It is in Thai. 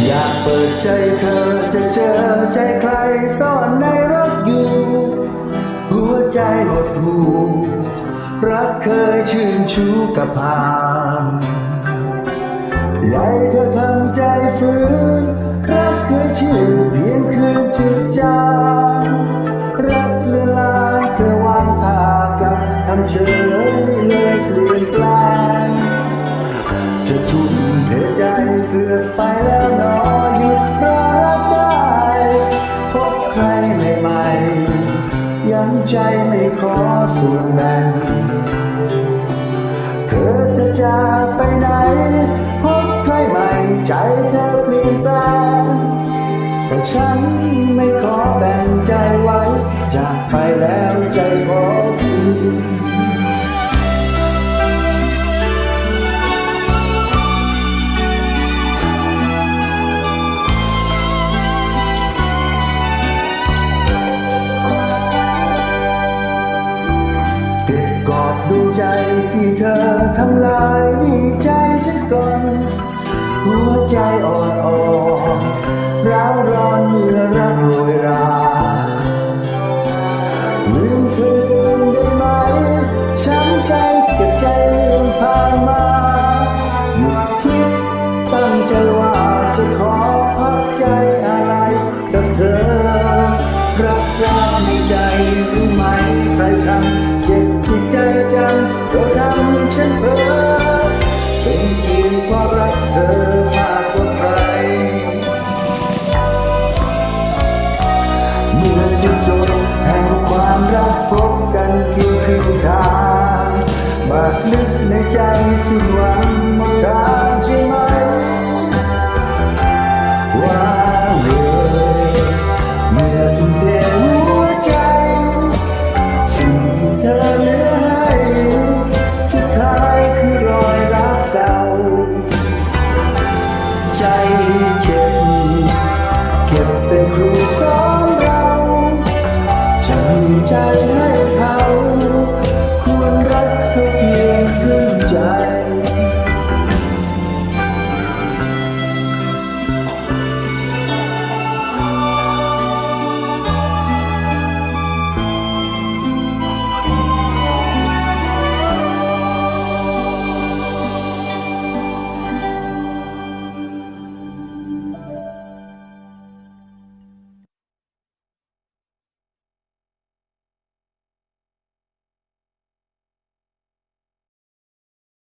อยากเปิดใจเธอจะเจอใจใครซ่อนในรถอยู่ หัวใจหดหูรักเคยชื่นชูกับพานใหญ่เธอทำใจฟื้น่วนแบ่งเธอจะจากไปไหน พบใครใหม่ใจเธอ ดูใจที่เธอทำลายมีใจฉันก่อนหัวใจอ่อนอ่อน เพื่อจะจบแห่งความรัก time.